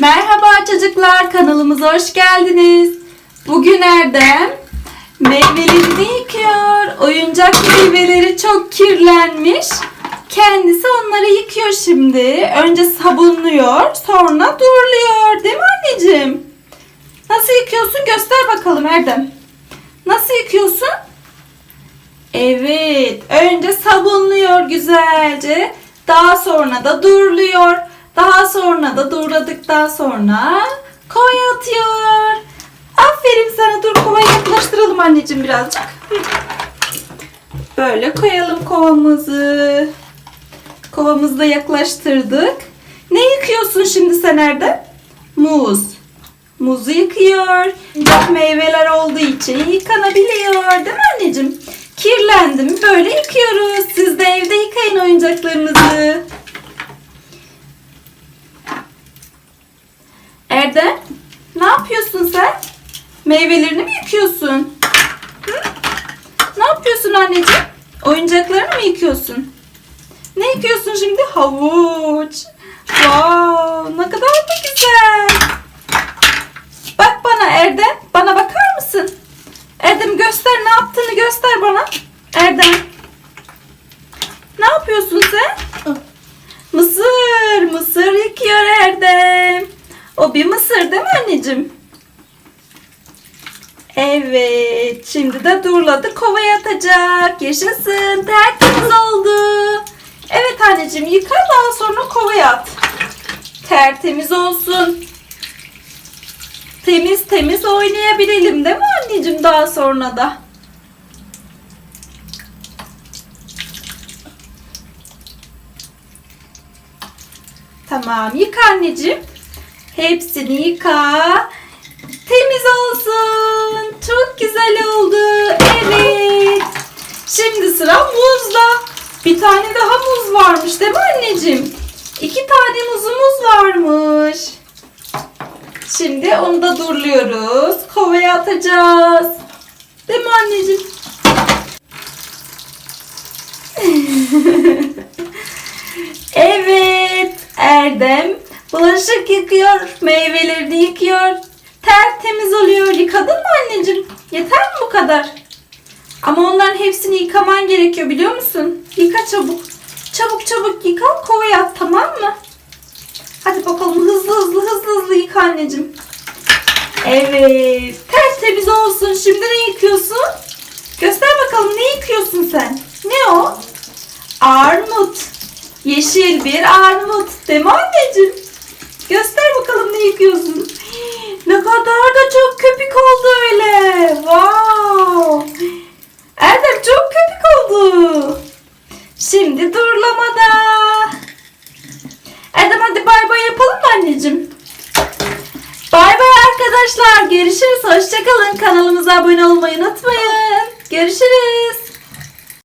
Merhaba çocuklar kanalımıza hoş geldiniz. Bugün Erdem meyvelerini yıkıyor. Oyuncak meyveleri çok kirlenmiş. Kendisi onları yıkıyor şimdi. Önce sabunluyor sonra duruluyor. Değil mi anneciğim? Nasıl yıkıyorsun göster bakalım Erdem. Nasıl yıkıyorsun? Evet. Önce sabunluyor güzelce. Daha sonra da duruluyor. Daha sonra da duruladıktan sonra koy atıyor. Aferin sana. Dur kovayı yaklaştıralım anneciğim birazcık. Böyle koyalım kovamızı. Kovamızı da yaklaştırdık. Ne yıkıyorsun şimdi sen Erdem? Muz. Muzu yıkıyor. Çok meyveler olduğu için yıkanabiliyor. Değil mi anneciğim? Kirlendi mi böyle yıkıyoruz. Siz de evde yıkayın oyuncaklarınızı. Erdem, ne yapıyorsun sen? Meyvelerini mi yıkıyorsun? Hı? Ne yapıyorsun anneciğim? Oyuncaklarını mı yıkıyorsun? Ne yıkıyorsun şimdi? Havuç. Wow, ne kadar da güzel. Bak bana Erdem. Bana bakar mısın? Erdem göster ne yaptığını göster bana. Erdem. Ne yapıyorsun sen? Mısır. Mısır yıkıyor Erdem. O bir mısır değil mi anneciğim? Evet. Şimdi de durladı. Kovaya atacak. Yaşasın. Tertemiz oldu. Evet anneciğim yıka daha sonra kovaya at. Tertemiz olsun. Temiz temiz oynayabilelim değil mi anneciğim daha sonra da? Tamam yıka anneciğim. Hepsini yıka. Temiz olsun. Çok güzel oldu. Evet. Şimdi sıra muzla. Bir tane daha muz varmış değil mi anneciğim? İki tane muzumuz varmış. Şimdi onu da durluyoruz. Kovaya atacağız. Değil mi anneciğim? evet. Erdem bulaşık yıkıyor. Meyvelerini yıkıyor. Tertemiz oluyor. Yıkadın mı anneciğim? Yeter mi bu kadar? Ama onların hepsini yıkaman gerekiyor biliyor musun? Yıka çabuk. Çabuk çabuk yıka kovaya at tamam mı? Hadi bakalım hızlı hızlı hızlı hızlı yıka anneciğim. Evet. Tertemiz olsun. Şimdi ne yıkıyorsun? Göster bakalım ne yıkıyorsun sen? Ne o? Armut. Yeşil bir armut. Değil mi anneciğim? Göster bakalım ne yıkıyorsun. Ne kadar da çok köpük oldu öyle. Wow. Erdem çok köpük oldu. Şimdi durlamada. Erdem hadi bay bay yapalım mı anneciğim? Bay bay arkadaşlar. Görüşürüz. Hoşçakalın. Kanalımıza abone olmayı unutmayın. Görüşürüz.